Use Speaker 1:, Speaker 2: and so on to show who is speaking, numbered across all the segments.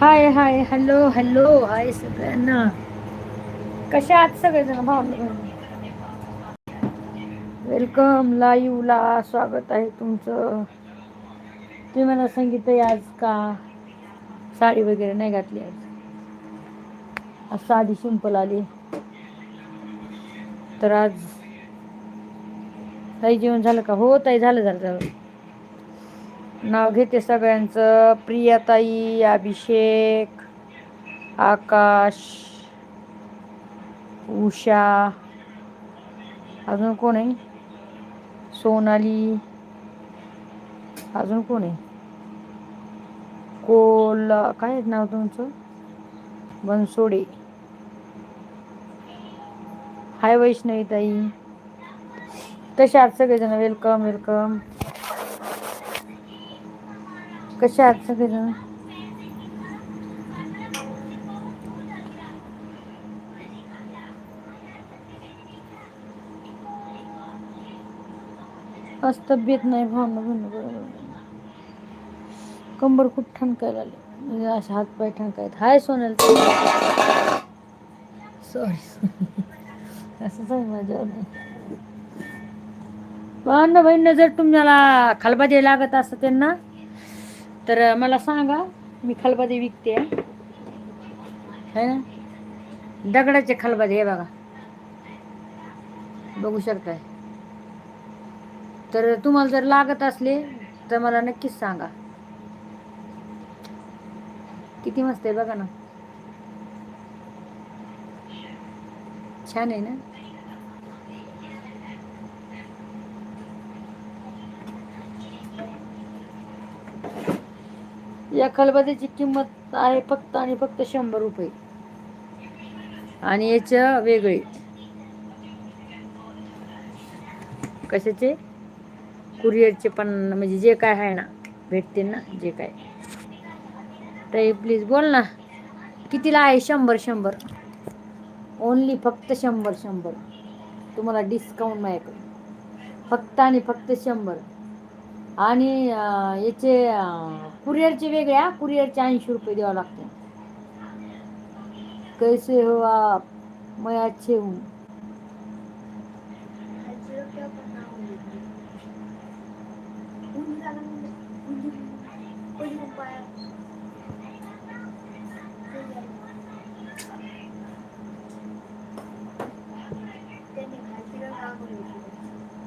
Speaker 1: हाय hi hello hello hi सगळ्यांना. कशा आहात सगळेजण? भाऊ वेलकम लाईव्ह स्वागत आहे तुमचं. तुम्ही मला सांगित आज का? साडी वगैरे नाही घातली आज. आज साधी सिंपल आली. तर आज ताई जेवण झालं का? हो ताई झालं झालं झालं. नाव घेते सगळ्यांचं. प्रियाताई अभिषेक आकाश उषा. अजून कोण आहे? सोनाली. अजून कोण आहे? कोल काय नाव तुमचं? बनसोडे. हाय वैष्णवी ताई. तसे आज सगळेजण वेलकम वेलकम कशा आहात सगळेजण? आज तब्येत नाही भावना बरोबर. कंबर खूप ठणकायला लागली. म्हणजे असे हात पाय ठणकायत. हाय सोनल. सॉरी असंच आहे माझ्यावर भावना बहिण जर तुम्हाला खलबाजे लागत असत त्यांना तर मला सांगा मी खलबाजे विकते. है ना? दगडाचे खलबाजे हे बघा. बघू शकताय. तर तुम्हाला जर लागत असले तर मला नक्कीच सांगा. किती मस्त आहे बघा ना. छान आहे ना? या खलबत्याची किंमत आहे फक्त आणि फक्त शंभर रुपये. आणि याच्या वेगळे. कशाचे? कुरिअरचे पण म्हणजे जे काय आहे ना भेटते ना जे काय. ताई प्लीज बोल ना. कितीला आहे? शंभर शंभर. ओनली फक्त शंभर शंभर. तुम्हाला डिस्काउंट माझ्याकडे. फक्त आणि फक्त शंभर. आणि याचे कुरिअरचे वेगळ्या कुरिअरचे ऐंशी रुपये द्यावं लागते कैसे हो आप? मैं अच्छे हूँ.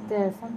Speaker 1: ते असं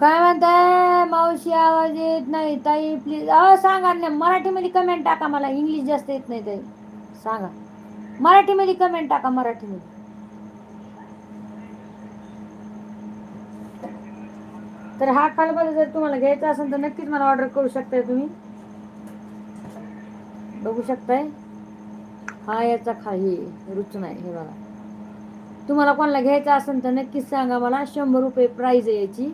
Speaker 1: काय म्हणताय? मावशी आवाज येत नाही. ताई प्लीज अ सांगा ना मराठीमध्ये कमेंट टाका मला. इंग्लिश जास्त येत नाही ताई. सांगा. मराठीमध्ये कमेंट टाका मराठीमध्ये. तर हा कालबाजा जर तुम्हाला घ्यायचा असेल तर नक्कीच मला ऑर्डर करू शकताय तुम्ही. बघू शकताय. हा याचा खा हे रुच आहे हे बघा. तुम्हाला कोणाला घ्यायचा असेल तर नक्कीच सांगा मला. शंभर रुपये प्राईज आहे याची.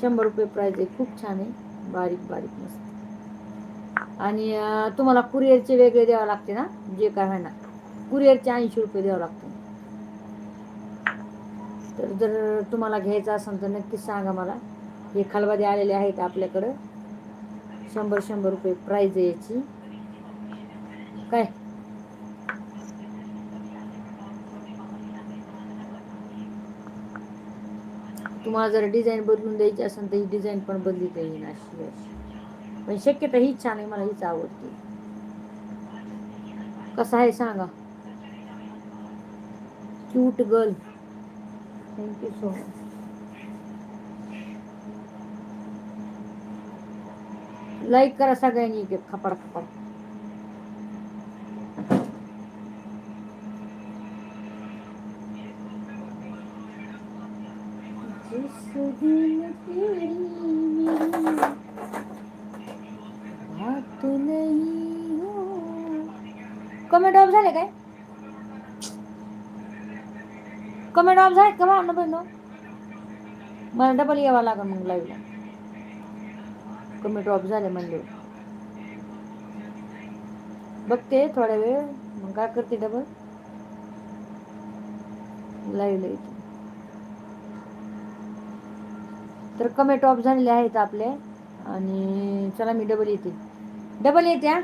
Speaker 1: शंभर रुपये प्राईज आहे. खूप छान आहे. बारीक बारीक मस्त. आणि तुम्हाला कुरिअरचे वेगळे द्यावं लागते ना? जे काय आहे ना कुरिअरचे ऐंशी रुपये द्यावं लागते. तर जर तुम्हाला घ्यायचं असेल तर नक्कीच सांगा मला. हे खालवादे आलेले आहेत आपल्याकडं. शंभर शंभर रुपये प्राईज आहे याची. काय? तुम्हाला जर डिझाईन बदलून द्यायची असेल तर ही डिझाईन पण बदलता येईल अशी अशी. पण शक्यता हीच छान आहे मला हीच आवडते. कसं आहे सांगा? Cute girl thank you so much like करा सगळ्यांनी खपाड खपाड जिस दिन तेरी मेरी बात नहीं हो कमेंट ऑफ झाले काय? कमेंट ऑफ झाले का भावना बहिण? मला डबल यावं लागेल मग लाईव्हला कमेंट ऑफ झाले म्हणजे बघते थोड्या वेळ. मग काय करते डबल लाईव्हला येते तर कमी टॉप झालेले आहेत आपले. आणि चला मी डबल येते. डबल येते हा?